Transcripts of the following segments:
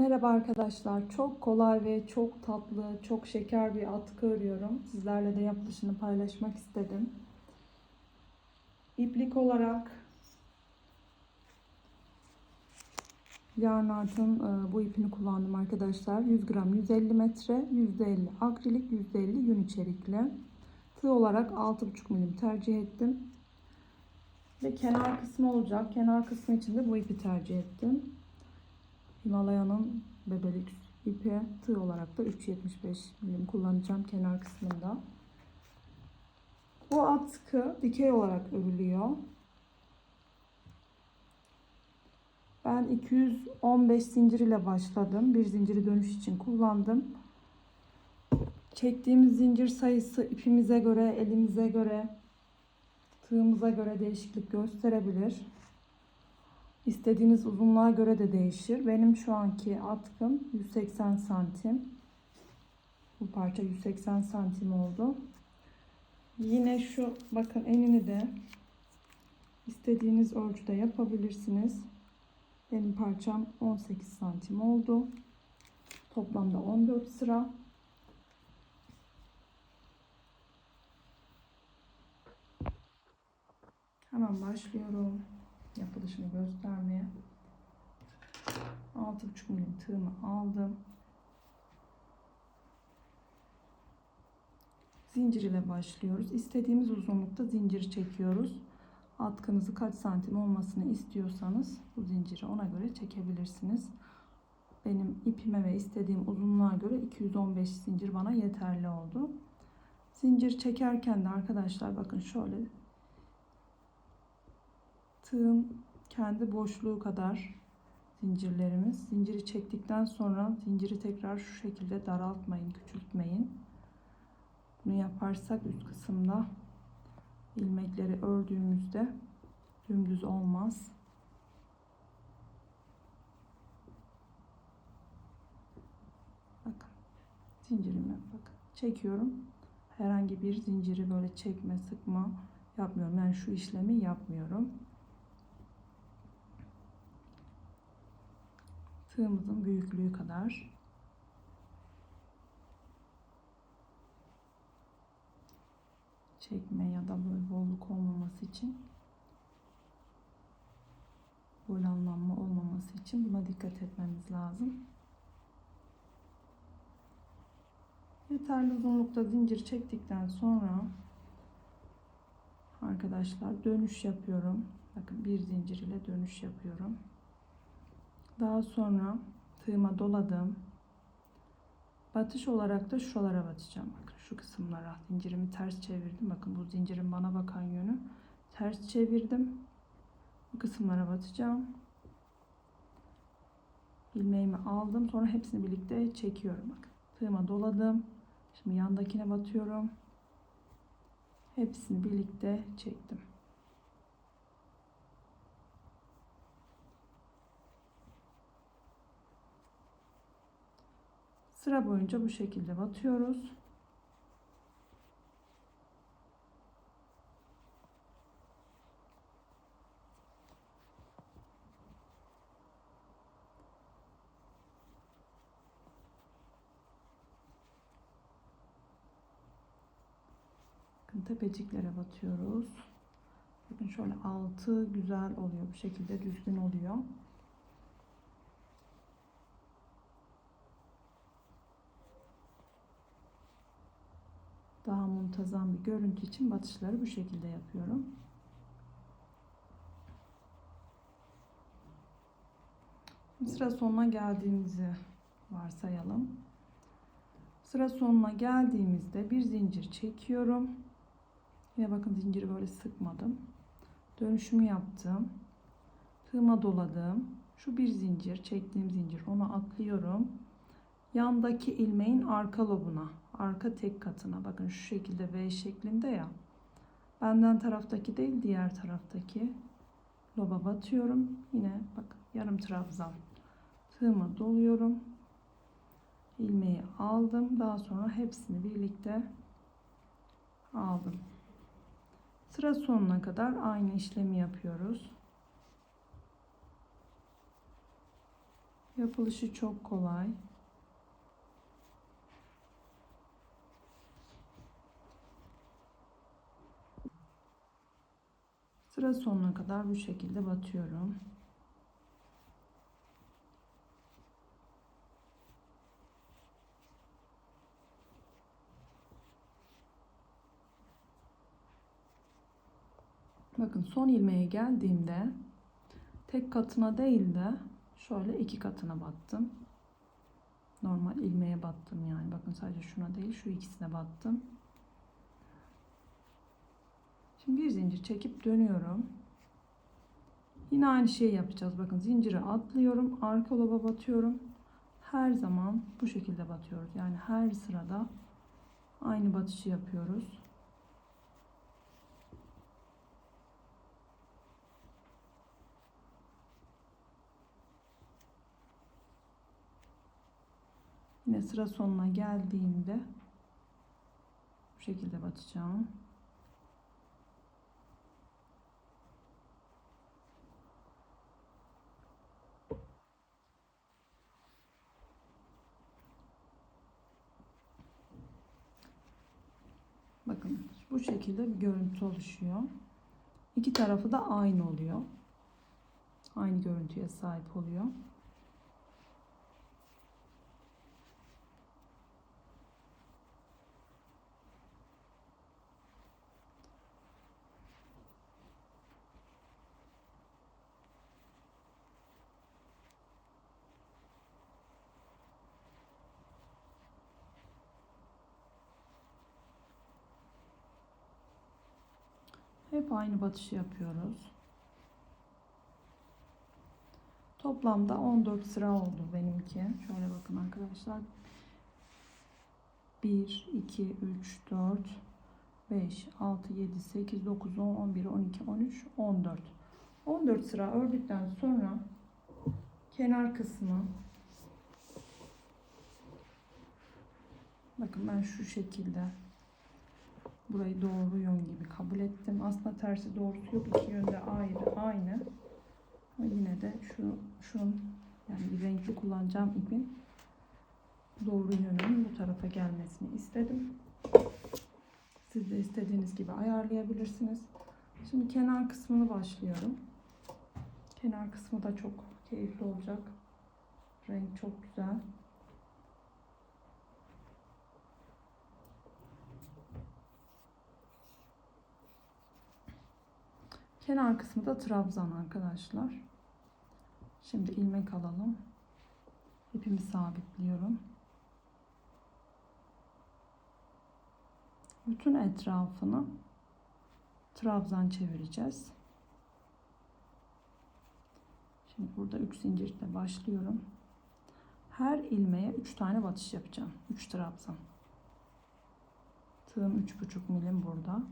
Merhaba arkadaşlar. Çok kolay ve çok tatlı, çok şeker bir atkı örüyorum. Sizlerle de yapılışını paylaşmak istedim. İplik olarak Yarnart'ın e, bu ipini kullandım arkadaşlar. 100 gram 150 metre, %50 akrilik, %50 yün içerikli. Tığ olarak 6,5 milim tercih ettim. Ve kenar kısmı olacak. Kenar kısmı için de bu ipi tercih ettim. Himalaya'nın bebelik ipi tığ olarak da 3.75 milim kullanacağım kenar kısmında. Bu atkı dikey olarak örülüyor. Ben 215 zincir ile başladım. Bir zinciri dönüş için kullandım. Çektiğimiz zincir sayısı ipimize göre, elimize göre, tığımıza göre değişiklik gösterebilir. İstediğiniz uzunluğa göre de değişir. Benim şu anki atkım 180 santim. Bu parça 180 santim oldu. Yine şu bakın enini de istediğiniz ölçüde yapabilirsiniz. Benim parçam 18 santim oldu. Toplamda 14 sıra. Hemen başlıyorum yapılışını göstermeye. 6,5 milim tığımı aldım. Zincir ile başlıyoruz. İstediğimiz uzunlukta zincir çekiyoruz. Atkınızı kaç santim olmasını istiyorsanız bu zinciri ona göre çekebilirsiniz. Benim ipime ve istediğim uzunluğa göre 215 zincir bana yeterli oldu. Zincir çekerken de arkadaşlar bakın şöyle tığın kendi boşluğu kadar zincirlerimiz. Zinciri çektikten sonra zinciri tekrar şu şekilde daraltmayın, küçültmeyin. Bunu yaparsak üst kısımda ilmekleri ördüğümüzde dümdüz olmaz. Bakın zincirimi bakın çekiyorum. Herhangi bir zinciri böyle çekme, sıkma yapmıyorum. Yani şu işlemi yapmıyorum. Tığımızın büyüklüğü kadar çekme ya da böyle bolluk olmaması için boylanlanma olmaması için buna dikkat etmemiz lazım. Yeterli uzunlukta zincir çektikten sonra arkadaşlar dönüş yapıyorum. Bakın bir zincir ile dönüş yapıyorum. Daha sonra tığıma doladım. Batış olarak da şuralara batacağım. Bakın şu kısımlara zincirimi ters çevirdim. Bakın bu zincirin bana bakan yönü. Ters çevirdim. Bu kısımlara batacağım. İlmeğimi aldım. Sonra hepsini birlikte çekiyorum. Bakın tığıma doladım. Şimdi yandakine batıyorum. Hepsini birlikte çektim. Sıra boyunca bu şekilde batıyoruz. Bakın tepeciklere batıyoruz. Bakın şöyle altı güzel oluyor. Bu şekilde düzgün oluyor. Daha muntazam bir görüntü için batışları bu şekilde yapıyorum. Sıra sonuna geldiğimizi varsayalım. Sıra sonuna geldiğimizde bir zincir çekiyorum. Yine bakın zinciri böyle sıkmadım. Dönüşümü yaptım. Tığıma doladım. Şu bir zincir, çektiğim zincir onu atlıyorum. Yandaki ilmeğin arka lobuna arka tek katına bakın şu şekilde V şeklinde ya. Benden taraftaki değil diğer taraftaki loba batıyorum. Yine bakın yarım trabzan tığıma doluyorum. ilmeği aldım. Daha sonra hepsini birlikte aldım. Sıra sonuna kadar aynı işlemi yapıyoruz. Yapılışı çok kolay. Sıra sonuna kadar bu şekilde batıyorum. Bakın son ilmeğe geldiğimde tek katına değil de şöyle iki katına battım. Normal ilmeğe battım yani. Bakın sadece şuna değil şu ikisine battım. Şimdi bir zincir çekip dönüyorum. Yine aynı şeyi yapacağız. Bakın zinciri atlıyorum. Arka loba batıyorum. Her zaman bu şekilde batıyoruz. Yani her sırada aynı batışı yapıyoruz. Yine sıra sonuna geldiğimde bu şekilde batacağım. Bakın bu şekilde bir görüntü oluşuyor. İki tarafı da aynı oluyor. Aynı görüntüye sahip oluyor. Hep aynı batışı yapıyoruz. Toplamda 14 sıra oldu benimki. Şöyle bakın arkadaşlar. 1, 2, 3, 4, 5, 6, 7, 8, 9, 10, 11, 12, 13, 14. 14 sıra ördükten sonra kenar kısmı bakın ben şu şekilde burayı doğru yön gibi kabul ettim. Aslında tersi doğrusu yok. İki yönde ayrı aynı. Ama yine de şu şunun yani renkli kullanacağım ipin doğru yönünün bu tarafa gelmesini istedim. Siz de istediğiniz gibi ayarlayabilirsiniz. Şimdi kenar kısmını başlıyorum. Kenar kısmı da çok keyifli olacak. Renk çok güzel. Kenar kısmı da trabzan arkadaşlar. Şimdi ilmek alalım. İpimi sabitliyorum. Bütün etrafını trabzan çevireceğiz. Şimdi burada 3 zincirle başlıyorum. Her ilmeğe 3 tane batış yapacağım. 3 trabzan. Tığım 3,5 milim burada.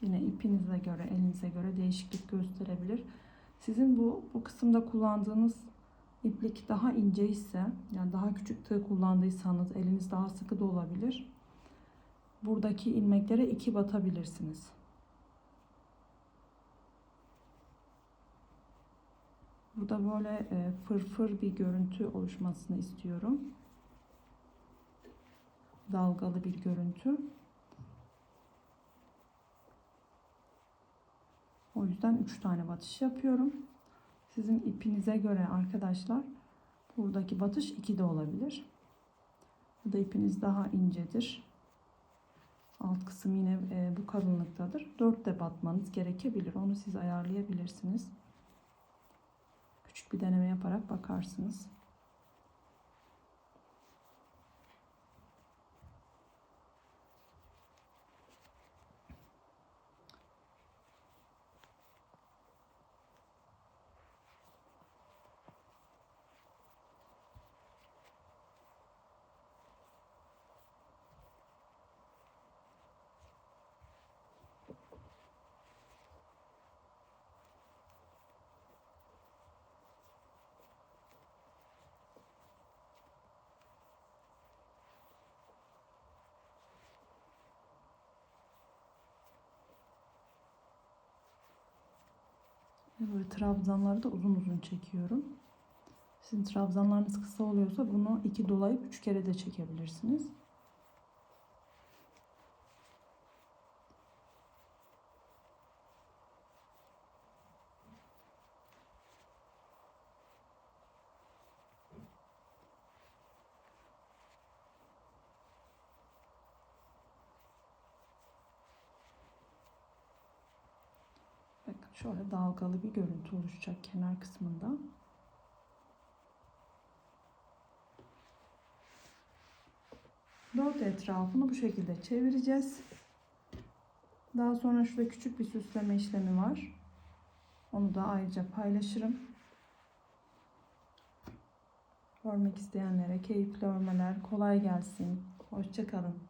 Yine ipinize göre, elinize göre değişiklik gösterebilir. Sizin bu bu kısımda kullandığınız iplik daha ince ise, yani daha küçük tığ kullandıysanız eliniz daha sıkı da olabilir. Buradaki ilmeklere iki batabilirsiniz. Burada böyle e, fırfır bir görüntü oluşmasını istiyorum. Dalgalı bir görüntü. O yüzden 3 tane batış yapıyorum. Sizin ipinize göre arkadaşlar buradaki batış 2 de olabilir. Bu da ipiniz daha incedir. Alt kısım yine e, bu kalınlıktadır. 4 de batmanız gerekebilir. Onu siz ayarlayabilirsiniz. Küçük bir deneme yaparak bakarsınız. Böyle trabzanları da uzun uzun çekiyorum. Sizin trabzanlarınız kısa oluyorsa bunu iki dolayıp üç kere de çekebilirsiniz. Bakın şöyle dalgalı bir görüntü oluşacak kenar kısmında. Dört etrafını bu şekilde çevireceğiz. Daha sonra şurada küçük bir süsleme işlemi var. Onu da ayrıca paylaşırım. Örmek isteyenlere keyifli örmeler, kolay gelsin. Hoşçakalın.